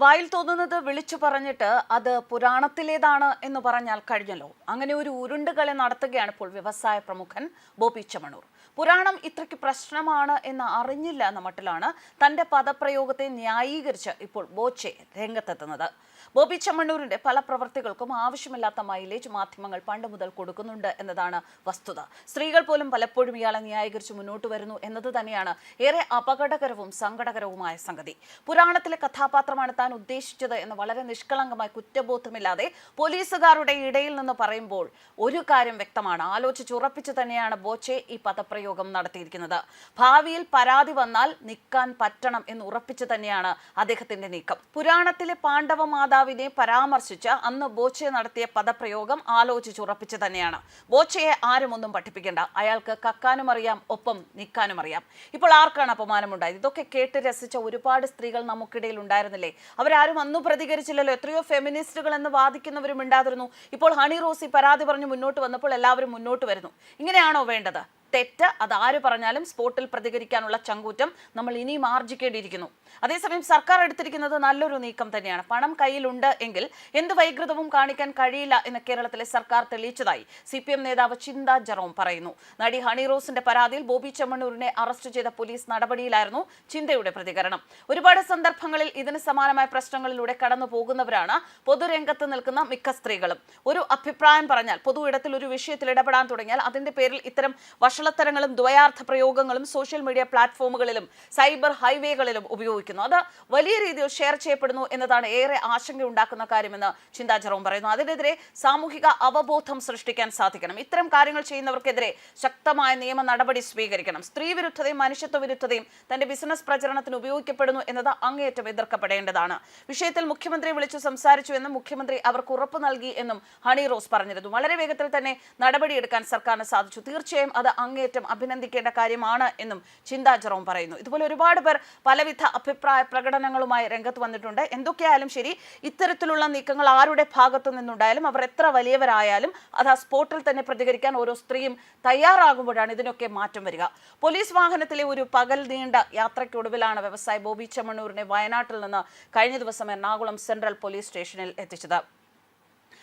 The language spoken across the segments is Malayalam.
വായിൽ തോന്നുന്നത് വിളിച്ചു പറഞ്ഞിട്ട് അത് പുരാണത്തിലേതാണ് എന്ന് പറഞ്ഞാൽ കഴിഞ്ഞല്ലോ. അങ്ങനെ ഒരു ഉരുണ്ടുകളെ നടത്തുകയാണ് ഇപ്പോൾ വ്യവസായ പ്രമുഖൻ ബോബി ചമണൂർ പുരാണം ഇത്രയ്ക്ക് പ്രശ്നമാണ് എന്ന് അറിഞ്ഞില്ല എന്ന മട്ടിലാണ് തന്റെ പദപ്രയോഗത്തെ ന്യായീകരിച്ച് ഇപ്പോൾ ബോച്ചെ രംഗത്തെത്തുന്നത്. ബോബി ചമ്മണ്ണൂരിന്റെ പല പ്രവർത്തികൾക്കും ആവശ്യമില്ലാത്ത മൈലേജ് മാധ്യമങ്ങൾ പണ്ട് മുതൽ കൊടുക്കുന്നുണ്ട് എന്നതാണ് വസ്തുത. സ്ത്രീകൾ പോലും പലപ്പോഴും ഇയാളെ ന്യായീകരിച്ച് മുന്നോട്ട് വരുന്നു എന്നത് തന്നെയാണ് ഏറെ അപകടകരവും സങ്കടകരവുമായ സംഗതി. പുരാണത്തിലെ കഥാപാത്രമാണ് താൻ ഉദ്ദേശിച്ചത് എന്ന് വളരെ നിഷ്കളങ്കമായി കുറ്റബോധമില്ലാതെ പോലീസുകാരുടെ ഇടയിൽ നിന്ന് പറയുമ്പോൾ ഒരു കാര്യം വ്യക്തമാണ്. ആലോചിച്ചുറപ്പിച്ചു തന്നെയാണ് ബോച്ചെ ഈ പദപ്രയോഗം നടത്തിയിരിക്കുന്നത്. ഭാവിയിൽ പരാതി വന്നാൽ നിൽക്കാൻ പറ്റണം എന്ന് ഉറപ്പിച്ചു തന്നെയാണ് അദ്ദേഹത്തിന്റെ നീക്കം. പുരാണത്തിലെ പാണ്ഡവ മാതാവിനെ പരാമർശിച്ച് അന്ന് ബോച്ചെ നടത്തിയ പദപ്രയോഗം ആലോചിച്ചുറപ്പിച്ച് തന്നെയാണ്. ബോച്ചയെ ആരും ഒന്നും പഠിപ്പിക്കേണ്ട. അയാൾക്ക് കക്കാനും അറിയാം ഒപ്പം നിൽക്കാനും അറിയാം. ഇപ്പോൾ ആർക്കാണ് അപമാനമുണ്ടായത്? ഇതൊക്കെ കേട്ട് രസിച്ച ഒരുപാട് സ്ത്രീകൾ നമുക്കിടയിൽ ഉണ്ടായിരുന്നില്ലേ? അവരാരും അന്നും പ്രതികരിച്ചില്ലല്ലോ. എത്രയോ ഫെമിനിസ്റ്റുകൾ എന്ന് വാദിക്കുന്നവരും ഉണ്ടായിരുന്നു. ഇപ്പോൾ ഹണി റോസി പരാതി പറഞ്ഞ് മുന്നോട്ട് വന്നപ്പോൾ എല്ലാവരും മുന്നോട്ട് വരുന്നു. ഇങ്ങനെയാണോ വേണ്ടത്? തെറ്റ് അത് ആര് പറഞ്ഞാലും സ്പോട്ടിൽ പ്രതികരിക്കാനുള്ള ചങ്കൂറ്റം നമ്മൾ ഇനിയും ആർജിക്കേണ്ടിയിരിക്കുന്നു. അതേസമയം സർക്കാർ എടുത്തിരിക്കുന്നത് നല്ലൊരു നീക്കം തന്നെയാണ്. പണം കയ്യിലുണ്ട് എങ്കിൽ എന്ത് വൈകൃതവും കാണിക്കാൻ കഴിയില്ല എന്ന് കേരളത്തിലെ സർക്കാർ തെളിയിച്ചതായി സി പി എം നേതാവ് ചിന്ത ജെറോം പറയുന്നു. നടി ഹണി റോസിന്റെ പരാതിയിൽ ബോബി ചെമ്മണ്ണൂരിനെ അറസ്റ്റ് ചെയ്ത പോലീസ് നടപടിയിലായിരുന്നു ചിന്തയുടെ പ്രതികരണം. ഒരുപാട് സന്ദർഭങ്ങളിൽ ഇതിന് സമാനമായ പ്രശ്നങ്ങളിലൂടെ കടന്നു പോകുന്നവരാണ് പൊതുരംഗത്ത് നിൽക്കുന്ന മിക്ക സ്ത്രീകളും. ഒരു അഭിപ്രായം പറഞ്ഞാൽ പൊതു ഇടത്തിൽ ഒരു വിഷയത്തിൽ ഇടപെടാൻ തുടങ്ങിയാൽ അതിന്റെ പേരിൽ ഇത്തരം വഷളത്തരങ്ങളും ദ്വയാർത്ഥ പ്രയോഗങ്ങളും സോഷ്യൽ മീഡിയ പ്ലാറ്റ്ഫോമുകളിലും സൈബർ ഹൈവേകളിലും ഉപയോഗിക്കുന്നു. അത് വലിയ രീതിയിൽ ഷെയർ ചെയ്യപ്പെടുന്നു എന്നതാണ് ഏറെ ആശങ്കയുണ്ടാക്കുന്ന കാര്യമെന്ന് ചിന്താ പറയുന്നു. അതിനെതിരെ സാമൂഹിക അവബോധം സൃഷ്ടിക്കാൻ സാധിക്കണം. ഇത്തരം കാര്യങ്ങൾ ചെയ്യുന്നവർക്കെതിരെ ശക്തമായ നിയമ നടപടി സ്വീകരിക്കണം. സ്ത്രീ വിരുദ്ധതയും മനുഷ്യത്വ വിരുദ്ധതയും തന്റെ ബിസിനസ് പ്രചരണത്തിന് ഉപയോഗിക്കപ്പെടുന്നു എന്നത് അങ്ങേയറ്റം എതിർക്കപ്പെടേണ്ടതാണ്. വിഷയത്തിൽ മുഖ്യമന്ത്രി വിളിച്ചു സംസാരിച്ചു എന്നും മുഖ്യമന്ത്രി അവർക്ക് ഉറപ്പ് നൽകി എന്നും ഹണി റോസ് പറഞ്ഞിരുന്നു. വളരെ വേഗത്തിൽ തന്നെ നടപടിയെടുക്കാൻ സർക്കാരിന് സാധിച്ചു. തീർച്ചയായും അത് അങ്ങേയറ്റം അഭിനന്ദിക്കേണ്ട കാര്യമാണ് എന്നും ചിന്താ ജെറോം പറയുന്നു. ഇതുപോലെ ഒരുപാട് പേർ പലവിധ അഭിപ്രായ പ്രകടനങ്ങളുമായി രംഗത്ത് വന്നിട്ടുണ്ട്. എന്തൊക്കെയായാലും ശരി ഇത്തരത്തിലുള്ള നീക്കങ്ങൾ ആരുടെ ഭാഗത്തു നിന്നുണ്ടായാലും അവർ എത്ര വലിയവരായാലും അത് ആ സ്പോട്ടിൽ തന്നെ പ്രതികരിക്കാൻ ഓരോ സ്ത്രീയും തയ്യാറാകുമ്പോഴാണ് ഇതിനൊക്കെ മാറ്റം വരിക. പോലീസ് വാഹനത്തിലെ ഒരു പകൽ നീണ്ട യാത്രയ്ക്കൊടുവിലാണ് വ്യവസായി ബോബി ചെമ്മണ്ണൂരിനെ വയനാട്ടിൽ നിന്ന് കഴിഞ്ഞ ദിവസം എറണാകുളം സെൻട്രൽ പോലീസ് സ്റ്റേഷനിൽ എത്തിച്ചത്.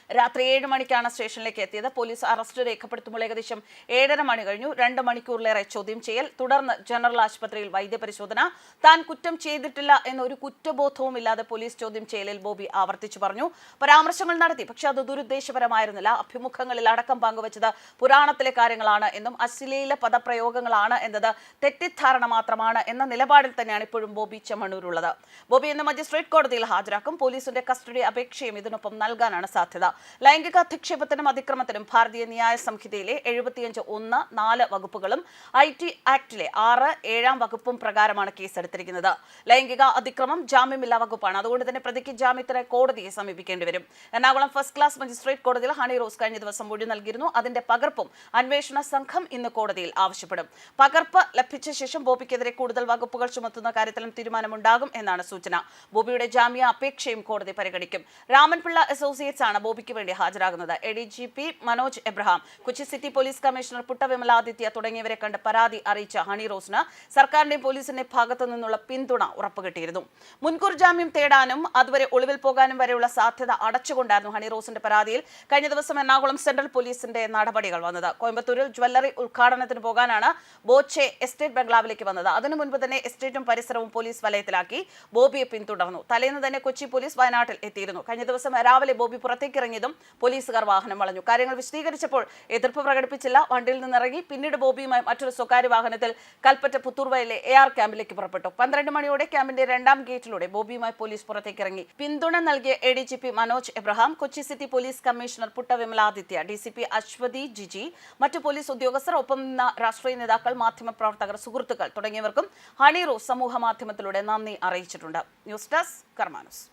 രാത്രി ഏഴ് മണിക്കാണ് സ്റ്റേഷനിലേക്ക് എത്തിയത്. പോലീസ് അറസ്റ്റ് രേഖപ്പെടുത്തുമ്പോൾ ഏകദേശം ഏഴര മണി കഴിഞ്ഞു. രണ്ട് മണിക്കൂറിലേറെ ചോദ്യം ചെയ്യൽ. തുടർന്ന് ജനറൽ ആശുപത്രിയിൽ വൈദ്യപരിശോധന. താൻ കുറ്റം ചെയ്തിട്ടില്ല എന്നൊരു കുറ്റബോധവും ഇല്ലാതെ പോലീസ് ചോദ്യം ചെയ്യലിൽ ബോബി ആവർത്തിച്ചു പറഞ്ഞു. പരാമർശങ്ങൾ നടത്തി. പക്ഷെ അത് ദുരുദ്ദേശപരമായിരുന്നില്ല. അഭിമുഖങ്ങളിൽ അടക്കം പങ്കുവച്ചത് പുരാണത്തിലെ കാര്യങ്ങളാണ് എന്നും അശ്ലീല പദപ്രയോഗങ്ങളാണ് എന്നത് തെറ്റിദ്ധാരണ മാത്രമാണ് എന്ന നിലപാടിൽ തന്നെയാണ് ഇപ്പോഴും ബോബി ചെമ്മണ്ണൂരുള്ളത് ബോബി ഇന്ന് മജിസ്ട്രേറ്റ് കോടതിയിൽ ഹാജരാക്കും. പോലീസിന്റെ കസ്റ്റഡി അപേക്ഷയും ഇതിനൊപ്പം നൽകാനാണ് സാധ്യത. ലൈംഗിക അധിക്ഷേപത്തിനും അതിക്രമത്തിനും ഭാരതീയ ന്യായ സംഹിതയിലെ എഴുപത്തിയഞ്ച് ഒന്ന് നാല് വകുപ്പുകളും ഐ ടി ആക്ടിലെ ആറ് ഏഴാം വകുപ്പും പ്രകാരമാണ് കേസെടുത്തിരിക്കുന്നത്. ലൈംഗിക അതിക്രമം ജാമ്യമില്ലാ വകുപ്പാണ്. അതുകൊണ്ട് തന്നെ പ്രതിക്ക് ജാമ്യത്തിന് കോടതിയെ സമീപിക്കേണ്ടി വരും. എറണാകുളം ഫസ്റ്റ് ക്ലാസ് മജിസ്ട്രേറ്റ് കോടതിയിൽ ഹണി റോസ് കഴിഞ്ഞ ദിവസം മൊഴി നൽകിയിരുന്നു. അതിന്റെ പകർപ്പും അന്വേഷണ സംഘം ഇന്ന് കോടതിയിൽ ആവശ്യപ്പെടും. പകർപ്പ് ലഭിച്ച ശേഷം ബോബിക്കെതിരെ കൂടുതൽ വകുപ്പുകൾ ചുമത്തുന്ന കാര്യത്തിലും തീരുമാനമുണ്ടാകും എന്നാണ് സൂചന. ബോബിയുടെ ജാമ്യ അപേക്ഷയും കോടതി പരിഗണിക്കും. രാമൻപിള്ള അസോസിയേറ്റ്സ് ആണ് ബോബിക്ക് വേണ്ടി ഹാജരാകുന്നത്. A D G P Manoj Abraham Kochi city police commissioner Puttavimaladitya തുടങ്ങിയവരെ കണ്ട് പരാതി അറിയിച്ച ഹണി റോസിന് സർക്കാരിന്റെയും പോലീസിന്റെ ഭാഗത്തു നിന്നുള്ള പിന്തുണ ഉറപ്പുകിട്ടിയിരുന്നു. മുൻകൂർ ജാമ്യം തേടാനും അതുവരെ ഒളിവിൽ പോകാനും വരെയുള്ള സാധ്യത അടച്ചുകൊണ്ടായിരുന്നു ഹണി റോസിന്റെ പരാതിയിൽ കഴിഞ്ഞ ദിവസം എറണാകുളം സെൻട്രൽ പോലീസിന്റെ നടപടികൾ വന്നത്. കോയമ്പത്തൂരിൽ ജ്വല്ലറി ഉദ്ഘാടനത്തിന് പോകാനാണ് ബോച്ചെ എസ്റ്റേറ്റ് ബംഗ്ലാവിലേക്ക് വന്നത്. അതിനു മുൻപ് തന്നെ എസ്റ്റേറ്റും പരിസരവും പോലീസ് വലയത്തിലാക്കി ബോബിയെ പിന്തുടർന്നു. തലേന്ന് തന്നെ കൊച്ചി പോലീസ് വയനാട്ടിൽ എത്തിയിരുന്നു. കഴിഞ്ഞ ദിവസം രാവിലെ ബോബി പുറത്തേക്ക് ഇറങ്ങിയതും പോലീസുകാർ വാഹനം വളഞ്ഞു. കാര്യങ്ങൾ വിശദീകരിച്ചപ്പോൾ എതിർപ്പ് പ്രകടിപ്പിച്ചില്ല. വണ്ടിയിൽ നിന്നിറങ്ങി പിന്നീട് ബോബിയുമായി മറ്റൊരു സ്വകാര്യ വാഹനത്തിൽ കൽപ്പറ്റ പുത്തൂർവയിലെ എ ആർ ക്യാമ്പിലേക്ക് പുറപ്പെട്ടു. പന്ത്രണ്ട് മണിയോടെ ക്യാമ്പിന്റെ രണ്ടാം ഗേറ്റിലൂടെ ബോബിയുമായി പോലീസ് പുറത്തേക്ക് ഇറങ്ങി പിന്തുണ നൽകിയ A D G P Manoj Abraham Kochi city police commissioner Putta Vimaladitya D C P Aswathy Jiji മറ്റു പോലീസ് ഉദ്യോഗസ്ഥർ ഒപ്പം നിന്ന രാഷ്ട്രീയ നേതാക്കൾ മാധ്യമപ്രവർത്തകർ സുഹൃത്തുക്കൾ തുടങ്ങിയവർക്കും ഹണി റോസ് സമൂഹ മാധ്യമത്തിലൂടെ നന്ദി അറിയിച്ചിട്ടുണ്ട്. News desk കർമാനസ്.